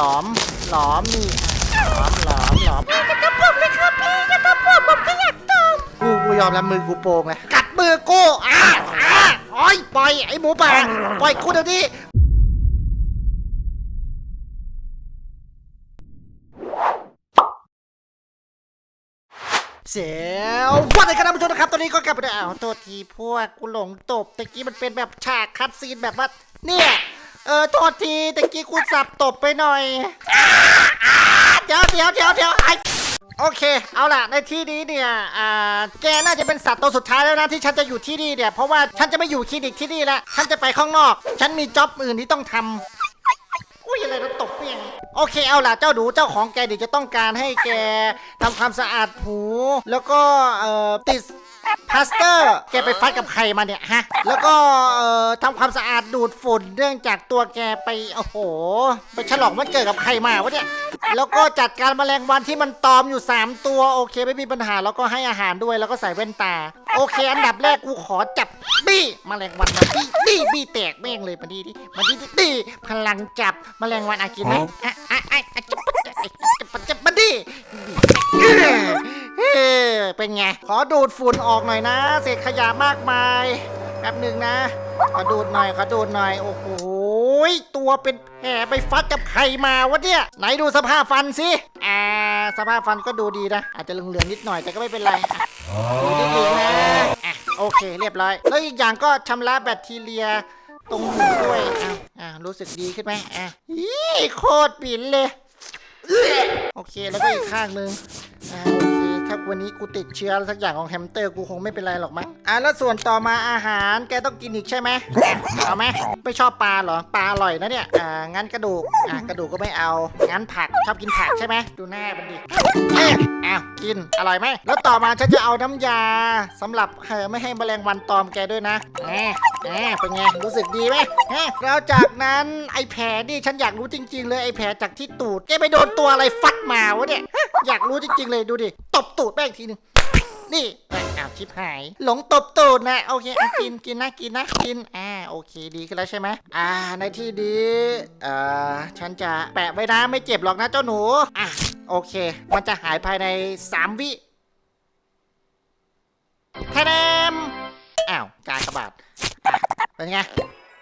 หลอมหลอมนี่หลอมหลอมหลอมอย่าทำผมเลยครับพี่อย่าทำผมผมก็อยากตบกูกูยอมรับมือกูโป่งเลยกัดมือกูอ่าอ่าโอ้ยปล่อยไอ้หมูป่าปล่อยกูเดี๋ยวนี้เสียวว่าในคณะผู้ชมนะครับตอนนี้ก็กลับไปแล้วอ้าวตัวทีพวกกูหลงตบตะกี้มันเป็นแบบฉากคัดซีนแบบว่าเนี่ย เออโทษทีตะกี้กูสับตบไปหน่อยเดี๋ยวเดี๋ยวเดี๋ยวเดี๋ยวไอโอเค เอาล่ะ ในที่นี้เนี่ยอ่าแกน่าจะเป็นสัตว์ตัวสุดท้ายแล้วนะที่ฉันจะอยู่ที่นี่เนี่ย เพราะว่าฉันจะไม่อยู่คลินิกที่นี่ล้วฉันจะไปข้างนอก ฉันมีจ็อบอื่นที่ต้องทำอุ้ยอะไรนะตกเปียงโอเคเอาล่ะเจ้าดูเจ้าของแกเดี๋ยวจะต้องการให้แกทำความสะอาดหู แล้วก็เอ่อติด พลาสเตอร์แกไปฟัดกับใครมาเนี่ยฮะ แล้วก็เอ่อทำความสะอาดดูดฝุ่นเนื่องจากตัวแกไปโอ้โห ไปฉลองวันเกิดกับใครมาวะเนี่ย แล้วก็จัดการแมลงวันที่มันตอมอยู่ 3 ตัวโอเคไม่มีปัญหาแล้วก็ให้อาหารด้วยแล้วก็ใส่แว่นตา โอเค อันดับแรกกูขอจับบี้แมลงวันมาบี้บี้บี้แตกแม่งเลยมาดีดิมาดีดิบี้พลังจับแมลงวันอากินไหมอะอะอะอะจับจับจับจับมาดิเออเป็นไง ขอดูดฝุ่นออกหน่อยนะ เศษขยะมากมายแป๊บหนึ่งนะ ขอดูดหน่อย ขอดูดหน่อย โอ้โหตัวเป็นแผลไปฟัดกับใครมาวะเนี่ย ไหนดูสภาพฟันสิ อ่า สภาพฟันก็ดูดีนะ อาจจะเหลืองๆนิดหน่อยแต่ก็ไม่เป็นไรดูดีอีกนะอะโอเค เรียบร้อย แล้วอีกอย่างก็ชำระแบคทีเรียตรงหูด้วยอะอะรู้สึกดีขึ้นไหมอะยี่โคตรปิ่นเลย โอเค แล้วก็อีกข้างหนึ่งอ่า วันนี้กูติดเชื้อสักอย่างของแฮมสเตอร์กูคงไม่เป็นไรหรอกมั้งอะแล้วส่วนต่อมาอาหารแกต้องกินอีกใช่ไหมอะเอาไหมไม่ชอบปลาเหรอปลาอร่อยนะเนี่ยอ่างั้นกระดูกอะกระดูกก็ไม่เอางั้นผักชอบกินผักใช่ไหมดูหน้ามันดิเอ๊ะอ้าวกินอร่อยไหมแล้วต่อมาฉันจะเอาน้ำยาสำหรับเออไม่ให้แมลงวันตอมแกด้วยนะแหมแหมเป็นไงรู้สึกดีไหมฮะแล้วจากนั้นไอ้แผลนี่ฉันอยากรู้จริง ๆ เลยไอ้แผลจากที่ตูดแกไปโดนตัวอะไรฟัดมาวะเนี่ยอยากรู้จริงๆเลยดูดิ บตูดแม่งทีหนึงนี่อ้ยอ้าวชิบหาย หลงตบตูดนะโอเคอะกินกินนะกินนะกินอ่าโอเคดีขึ้นแล้วใช่ไหมอ่า ในที่นี้เอ่อฉันจะแปะไว้นะไม่เจ็บหรอกนะเจ้าหนูอะโอเค มันจะหายภายใน 3 วิแทนมอ้าวการกระบาดเป็นไง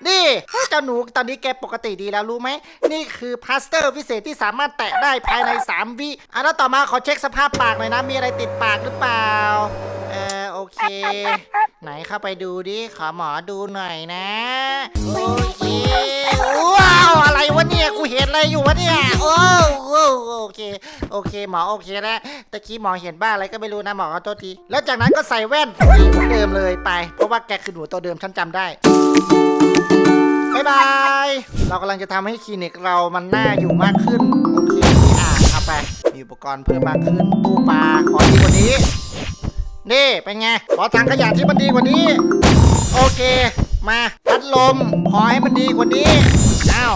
นี่เจ้าหนูตอนนี้แกปกติดีแล้วรู้ไหม นี่คือพลาสเตอร์พิเศษที่สามารถแตะได้ภายใน 3 วิอะแล้วต่อมาขอเช็คสภาพปากหน่อยนะ มีอะไรติดปากหรือเปล่า เออโอเค ไหนเข้าไปดูดิ ขอหมอดูหน่อยนะ โอเค ว้าว อะไรวะเนี่ย กูเห็นอะไรอยู่วะเนี่ย โอ้โหโอเค โอเค หมอโอเคแล้วตะกี้หมอเห็นบ้าอะไรก็ไม่รู้นะหมอขอโทษที แล้วจากนั้นก็ใส่แว่นเหมือนเดิมเลยไป เพราะว่าแกคือหนูตัวเดิมฉันจำได้ บายบาย เรากำลังจะทำให้คลินิกเรามันน่าอยู่มากขึ้น โอเคอะเอาไป มีอุปกรณ์เพิ่มมากขึ้น ตู้ปลาขอดีกว่านี้ นี่เป็นไง ขอถังขยะที่มันดีกว่านี้ โอเค มาพัดลม ขอให้มันดีกว่านี้ อ้าว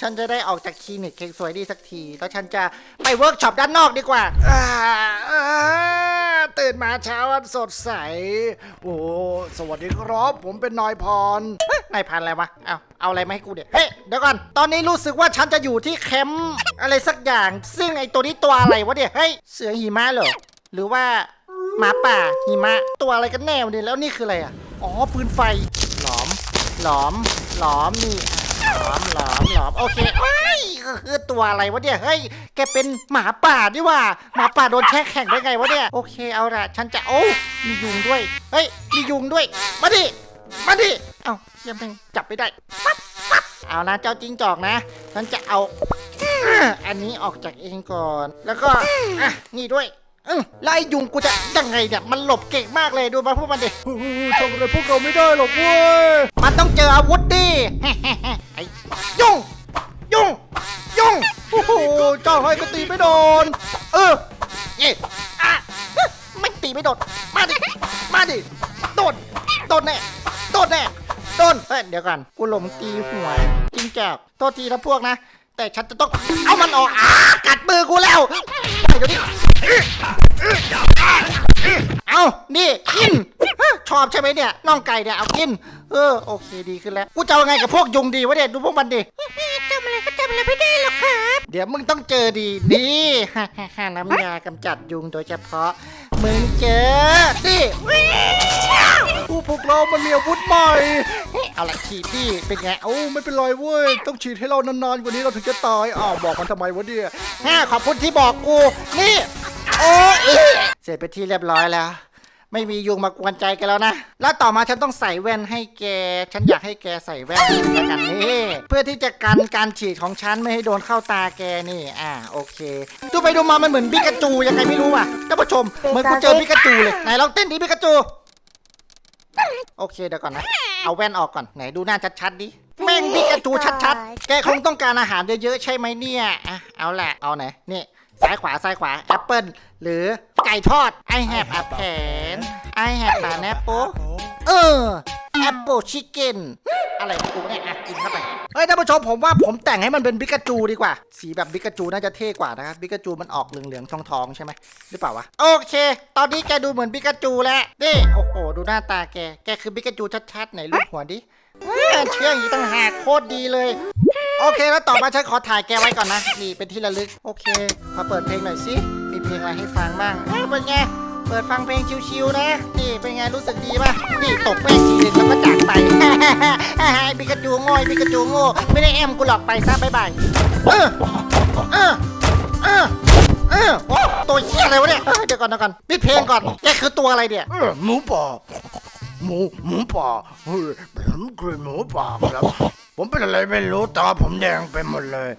ฉันจะได้ออกจากคลินิกเค้กสวยดีสักที แล้วฉันจะไปเวิร์กช็อปด้านนอกดีกว่าตื่นมาเช้าวันสดใส โอ้ สวัสดีครับ ผมเป็นนายพร นายพันอะไรวะ เอาเอาอะไรมาให้กูเดี๋ยวเฮ้ยเดี๋ยวก่อน ตอนนี้รู้สึกว่าฉันจะอยู่ที่แคมป์อะไรสักอย่าง ซึ่งไอตัวนี้ตัวอะไรวะเนี่ย เฮ้ย เสือหิมะเหรอ หรือว่าหมาป่าหิมะ ตัวอะไรกันแน่วะเนี่ยแล้วนี่คืออะไรอะ อ๋อปืนไฟ หลอม หลอม หลอมนี่หลอมหลอมหลอมโอเคเอ้ยคือตัวอะไรวะเนี่ย เฮ้ย แกเป็นหมาป่าดิว่า หมาป่าโดนแช่แข็งได้ไงวะเนี่ย โอเค เอาละฉันจะ โอ้ มียุงด้วย เฮ้ย มียุงด้วย มาดิ มาดิ เอ้าเยังเป็นจับไม่ได้ปั๊บปั๊บเอานะเจ้าจิ้งจอกนะฉันจะเอา อันนี้ออกจากเองก่อน แล้วก็ อะ นี่ด้วยอืมแล้วไอ้ยุงกูจะยังไงเนี่ย มันหลบเก่งมากเลยดูมาพวกมันดิทำอะไรพวกเราไม่ได้หรอกเว้ย มันต้องเจออาวุธดิ ไอ้ยุง ยุง ยุง โอ้โห เจ้าให้ก็ตีไม่โดน เออนี่อะไม่ตีไม่โดน มาดิ มาดิ โดน โดนแน่โดนแน่โดน เฮ้ย เดี๋ยวก่อน กูหลงตีหัวจริงจับโทษทีนะพวกนะ แต่ฉันจะต้อง เอามันออกอ่ากัดมือกูแล้ว เดี๋ยวนี้เอานี่ กิน ชอบใช่ไหมเนี่ยน่องไก่เนี่ย เอากิน เออ โอเค ดีขึ้นแล้ว กูจะเอาไงกับพวกยุงดีวะเนี่ย ดูพวกมันดิทำอะไรก็ทำอะไรไม่ได้หรอกครับ เดี๋ยวมึงต้องเจอดี นี่น้ำยากำจัดยุงโดยเฉพาะ มึงเจอนี่ผู้พวกเรามันมีอาวุธใหม่เอาละฉีดดิเป็นไงโอ้ไม่เป็นไรเว้ย ต้องฉีดให้เรานานๆกว่านี้เราถึงจะตายอ้าวบอกมันทำไมวะเนี่ยฮ่าขอบคุณที่บอกกู นี่ โอ้เสร็จไปที่เรียบร้อยแล้ว ไม่มียุงมากวนใจกันแล้วนะ แล้วต่อมาฉันต้องใส่แว่นให้แก ฉันอยากให้แกใส่แว่นแล้วกันนี่ เพื่อที่จะกันการฉีดของฉันไม่ให้โดนเข้าตาแกนี่ อ่า โอเค ดูไปดูมา มันเหมือนบิกาจูยังไงไม่รู้อะท่านผู้ชม เหมือนกูเจอบิกาจูเลย ไหนลองเต้นดิบิกาจู โอเคเดี๋ยวก่อนนะ เอาแว่นออกก่อน ไหนดูหน้าชัดๆดิแม่งบิกาจูชัดๆ แกคงต้องการอาหารเยอะๆใช่ไหมเนี่ย อะ เอาแหละ เอาไหน นี่ ซ้ายขวาซ้ายขวาแอปเปิลหรือ ก่ทอด I have a pen I have an apple เออ apple chicken อะไรของกูเนี่ยอะกินเข้าไป เฮ้ยท่านผู้ชมผมว่าผมแต่งให้มันเป็นบิกาจูดีกว่า สีแบบบิกาจูน่าจะเท่กว่านะครับบิกาจูมันออกเหลืองๆทองๆใช่ไหมหรือเปล่าวะ โอเค ตอนนี้แกดูเหมือนบิกาจูแล้วนี่โอ้โห ดูหน้าตาแก แกคือบิกาจูชัดๆไหนรูปหัวดิเอ้ยเชื่องอย่างนี้ต่างหากโคตรดีเลย โอเคแล้วต่อมาฉันขอถ่ายแกไว้ก่อนนะ นี่เป็นที่ระลึก โอเค มาเปิดเพลงหน่อยสิมี เพลงอะไรให้ฟังบ้างเอ้าเป็นไง เปิดฟังเพลงชิวๆนะ นี่เป็นไงรู้สึกดีป่ะ นี่ตกแม่งทีนึงแล้วก็จากไปบิกาจูโง่บิกาจูโง่ไม่ได้แอมกูหลอกไปซะบ๊ายบายเออเออเออเออโอ้ตัวเหี้ยอะไรวะเนี่ยเอ้ยเดี๋ยวก่อนเดี๋ยวก่อนปิดเพลงก่อนแกคือตัวอะไรเนี่ย เออหมูป่าหมูหมูป่าเฮ้ยผมคือหมูป่าครับ ผมเป็นอะไรไม่รู้ตาผมแดงไปหมดเลย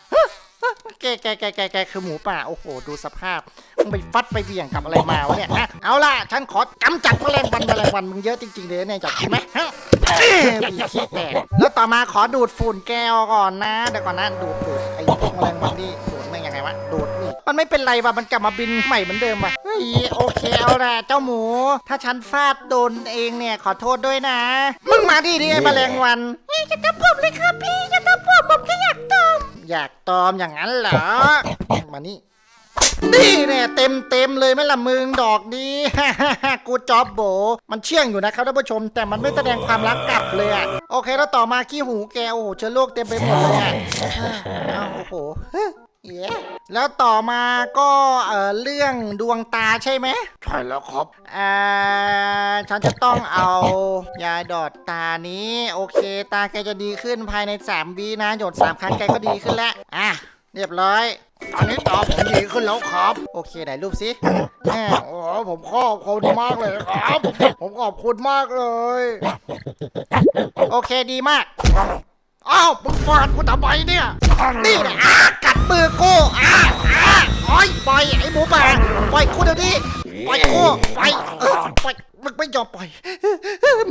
แกแกแกแกแกคือหมูป่า โอ้โห ดูสภาพ มึงไปฟัดไปเบี่ยงกับอะไรมาวะเนี่ยอะเอาล่ะ ฉันขอกำจัดแมลงวันแมลงวันมึงเยอะจริงๆเลยเนี่ยจับกินไหมฮะเอ้ยมีขี้แตกแล้วต่อมาขอดูดฝุ่นแก้วก่อนนะ เดี๋ยวก่อนนะดูดดูดไอ้พวกแมลงวันนี่ดูดมันยังไงวะ ดูดนี่ มันไม่เป็นไรว่ะ มันกลับมาบินใหม่เหมือนเดิมว่ะ เฮ้ย โอเค เอาล่ะเจ้าหมู ถ้าฉันฟาดโดนเองเนี่ย ขอโทษด้วยนะ มึงมาที่นี่ไอ้แมลงวันอย่าทำผมเลยครับพี่อย่าทำผมผมแค่อยากตอม อยากตอมอย่างนั้นเหรอ มานี่นี่เนี่ยเต็มเต็มเลยไหม่ละมึงดอกดี กูจอบโบ มันเชื่องอยู่นะครับท่านผู้ชม แต่มันไม่แสดงความรักกลับเลยอะโอเคแล้วต่อมาขี้หูแกโอ้โหเชื้อโรคเต็มไปหมดเลยอะอ้าวโอ้โห แล้วต่อมาก็เอ่อเรื่องดวงตาใช่ไหมใช่แล้วครับอ่าฉันจะต้องเอายาดอดตานี้ โอเค ตาแกจะดีขึ้นภายใน3วินะ หยด3ครั้งแกก็ดีขึ้นแล้วอะเรียบร้อยตอนนี้ตาผมดีขึ้นแล้วครับ โอเคไหนรูปสิแม่โอ้ผมขอบคุณมากเลยครับ ผมขอบคุณมากเลย โอเคดีมาก อ้าวมึงฟาดกูทำไมเนี่ยนี่นะอะกัดมือกูอะอะโอ้ยปล่อยไอ้หมูป่าปล่อยกูเดี๋ยวนี้ปล่อยกูปล่อยเออปล่อยมึงไม่ยอมปล่อย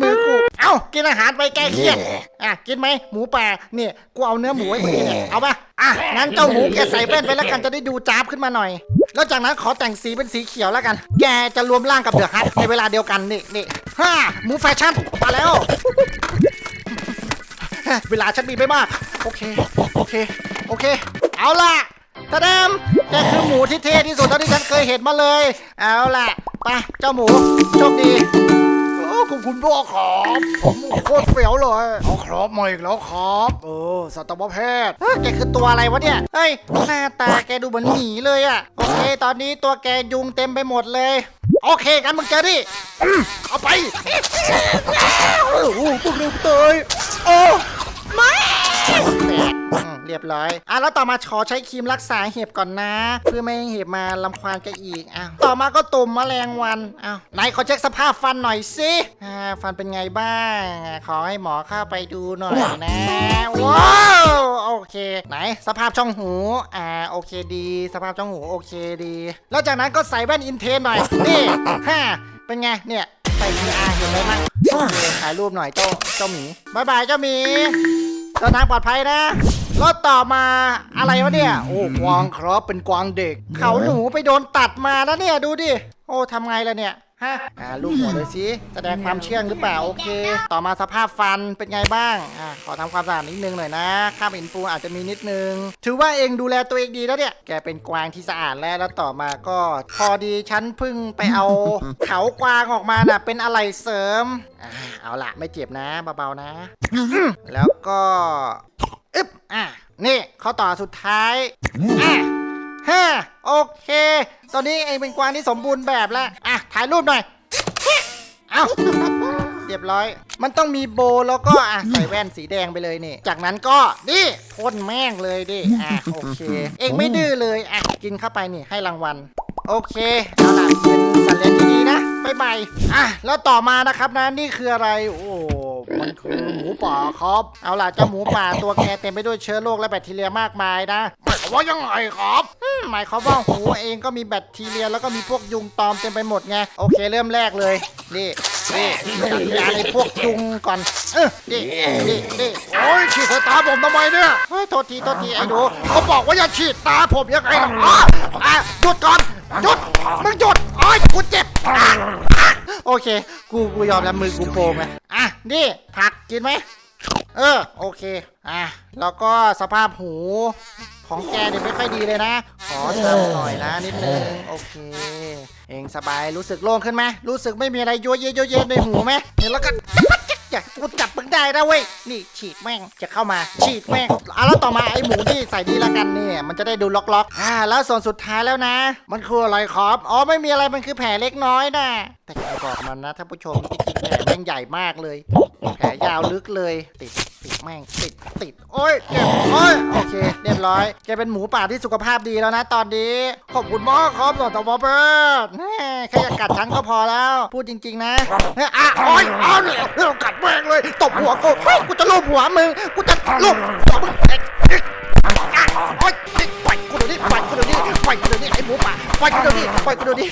มือกูเอ้ากินอาหารไปแก้เครียดอะกินไหมหมูป่าเนี่ยกูเอาเนื้อหมูให้มึงกินเนี่ยเอาปะอะงั้นเจ้าหมูแกใส่แว่นไปแล้วกันจะได้ดูจ้าบขึ้นมาหน่อยแล้วจากนั้นขอแต่งสีเป็นสีเขียวแล้วกัน แกจะรวมร่างกับเดอะฮัทในเวลาเดียวกันนี่นี่ฮ่าหมูแฟชั่นมาแล้ว เวลาฉันมีไม่มาก โอเค โอเค โอเค เอาล่ะตาดมแกคือหมูที่เท่ที่สุดเท่าที่ฉันเคยเห็นมาเลย เอาล่ะไปเจ้าหมูโชคดีโอ้ขอบคุณพ่อครับผมโคตรเฟี้ยวเลยเอาครับมาอีกแล้วครับเออสัตวแพทย์เฮ้ยแกคือตัวอะไรวะเนี่ยเฮ้ยหน้าตาแกดูเหมือนหมีเลยอะโอเค ตอนนี้ตัวแกยุงเต็มไปหมดเลย โอเคกันมึงเจอดิเอาไปโอ้โหพวกเราเตยโอ้ แตกอืมเรียบร้อย อะแล้วต่อมาขอใช้ครีมรักษาเห็บก่อนนะ เพื่อไม่ให้เห็บมาลำควานแกันอีกอ้าวต่อมาก็ตุ่มแมลงวันอ้าวไหนขอเช็คสภาพฟันหน่อยสิอ่าฟันเป็นไงบ้างอะขอให้หมอเข้าไปดูหน่อยนะว้าวโอเค ไหนสภาพช่องหูอ่าโอเคดี สภาพช่องหูโอเคดี แล้วจากนั้นก็ใส่แว่นอินเทนหน่อยนี่ฮ่าเป็นไงเนี่ยใส่ VR เห็นไหมมั้งโอเคถ่ายรูปหน่อยเจ้าเจ้าหมีบายบายเจ้าหมี เดินทางปลอดภัยนะ รถต่อมาอะไรวะเนี่ย โอ้กวางครับเป็นกวางเด็ก เขาหนูไปโดนตัดมาแล้วเนี่ยดูดิ โอ้ทำไงล่ะเนี่ย ฮะอ่าลูกหัวเลยสิแสดงความเชื่องหรือเปล่าโอเค ต่อมาสภาพฟันเป็นไงบ้างอ่าขอทำความสะอาดนิดนึงหน่อยนะข้ามอินฟูอาจจะมีนิดนึง ถือว่าเองดูแลตัวเองดีแล้วเนี่ยแกเป็นกวางที่สะอาดแล้วแล้วต่อมาก็ พอดีฉันเพิ่งไปเอาเขากวางออกมาน่ะเป็นอะไรเสริมอ่าเอาละไม่เจ็บนะเบาๆนะ แล้วก็อึ๊บอะนี่ข้อต่อสุดท้ายอะ ฮ่าโอเค ตอนนี้เองเป็นกวางที่สมบูรณ์แบบแล้ว อะ ถ่ายรูปหน่อย เอ้า เรียบร้อย มันต้องมีโบแล้วก็อะใส่แว่นสีแดงไปเลยนี่ จากนั้นก็นี่พ่นแม่งเลยดิ อะ โอเค เองไม่ดื้อเลย อะ กินเข้าไปนี่ให้รางวัล โอเค เอาล่ะเป็นสัตว์เลี้ยงที่ดีนะ บ๊ายบาย อะ แล้วต่อมานะครับนะ นี่คืออะไร โอ้ มันคือหมูป่าครับ เอาล่ะเจ้าหมูป่าตัวแกเต็มไปด้วยเชื้อโรคและแบคทีเรียมากมายนะหมายความว่ายังไงครับอืมหมายความว่าหูเองก็มีแบคทีเรีย แล้วก็มีพวกยุงตอมเต็มไปหมดไงโอเคเริ่มแรกเลยนี่นี่จัดการไอ้พวกยุงก่อนเออนี่นี่นี่โอ้ยฉีดใส่ตาผมทำไมเนี่ยเฮ้ยโทษทีโทษทีไอ้หนูเขาบอกว่าอย่าฉีดตาผมยังไงล่ะอ้าอะหยุดก่อนหยุดมึงหยุดโอ้ยกูเจ็บอะอะโอเค กูกูยอมแล้วมือกูโปรไง อะนี่ผักกินไหมเออโอเคอะแล้วก็สภาพหูของแกเนี่ยไม่ค่อยดีเลยนะ ขอทำหน่อยนะนิดนึงโอเค เองสบายรู้สึกโล่งขึ้นไหมรู้สึกไม่มีอะไรโยเยโยเยในหูไหมเห็นแล้วก็อยากกูจับ ได้นะเว้ย นี่ฉีดแม่งจะเข้ามา ฉีดแม่งเอาแล้วต่อมาไอ้หมูที่ใส่ดีละกันเนี่ย มันจะได้ดูล็อกๆอ่าแล้วส่วนสุดท้ายแล้วนะ มันคืออะไรครับอ๋อไม่มีอะไรมันคือแผลเล็กน้อยนะแต่อย่าบอกมันนะท่านผู้ชมที่จริงแผลแม่งใหญ่มากเลย แผลยาวลึกเลยติด ติดแม่งติดติดโอ้ยเจ็บโอ้ยโอเค เรียบร้อยแกเป็นหมูป่าที่สุขภาพดีแล้วนะตอนนี้ขอบคุณมากครับสตวเบิร์ดแม่แค่อยากกัดฉันก็พอแล้ว พูดจริง ๆ นะเฮ้ยอะโอ้ยเอาเนี่ยเรื่องกัดแม่งเลยตบหัวกูเฮ้ยกูจะลูบหัวมึงกูจะลูบหัวมึงเอ๊ะเอ๊ะอะโอ้ยนี่ปล่อยกูเดี๋ยวนี้ปล่อยกูเดี๋ยวนี้ปล่อยกูเดี๋ยวนี้ไอ้หมูป่าปล่อยกูเดี๋ยวนี้ปล่อยกูเดี๋ยวนี้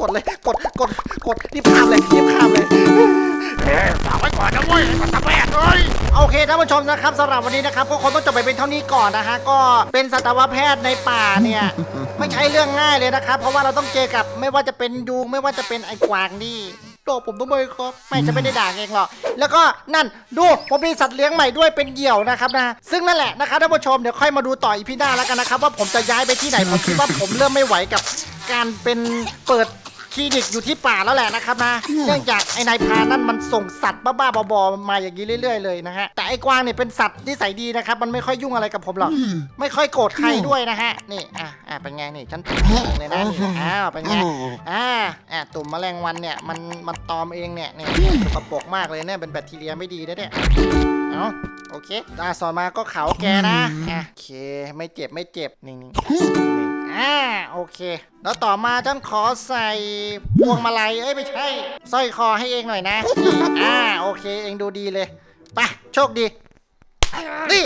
กดเลยกดกดกดรีบข้ามเลยรีบข้ามเลย กไว้ก่อนนะเว้ยไอ้สัตว์แม่เอ้ย โอเคท่านผู้ชมนะครับสำหรับวันนี้นะครับก็คงต้องจบไปเป็นเท่านี้ก่อนนะฮะก็เป็นสัตวแพทย์ในป่าเนี่ย ไม่ใช่เรื่องง่ายเลยนะครับ เพราะว่าเราต้องเจอกับไม่ว่าจะเป็นยุงไม่ว่าจะเป็นไอ้กวางนี่ตัวผมต้องไปครับไม่จะไม่ได้ด่าเองหรอกแล้วก็นั่นดูผมมีสัตว์เลี้ยงใหม่ด้วยเป็นเหยี่ยวนะครับนะซึ่งนั่นแหละนะครับท่านผู้ชมเดี๋ยวค่อยมาดูต่ออีพีหน้าแล้วกันนะครับว่าผมจะย้ายไปที่ไหนผมคิดว่าผมเริ่มไม่ไหวกับการเป็นเปิดค ลินิกอยู่ที่ป่าแล้วแหละนะครับนะเนื่องจากไอ้นายพรานนั่นมันส่งสัตว์บ้าๆบอๆมาอย่างนี้เรื่อยๆเลยนะฮะแต่ไอ้กวางเนี่ยเป็นสัตว์ที่ใส่ดีนะครับมันไม่ค่อยยุ่งอะไรกับผมหรอกไม่ค่อยโกรธใครด้วยนะฮะนี่อะอะเป็นไงนี่ฉันถูกเลยนะนี่อ้าวเป็นไงอ่าอะตุ่มแมลงวันเนี่ยมันมันตอมเองเนี่ยนี่สกปรกมากเลยเนี่ยเป็นแบคทีเรียไม่ดีนะเนี่ยเอาโอเคตาสอนมาก็เขาแกนะอะโอเคไม่เจ็บไม่เจ็บนิ่งๆ อ่าโอเค แล้วต่อมาฉันขอใส่พวงมาลัยเอ้ยไม่ใช่สร้อยคอให้เองหน่อยนะอ่าโอเค เองดูดีเลยไปโชคดีนี่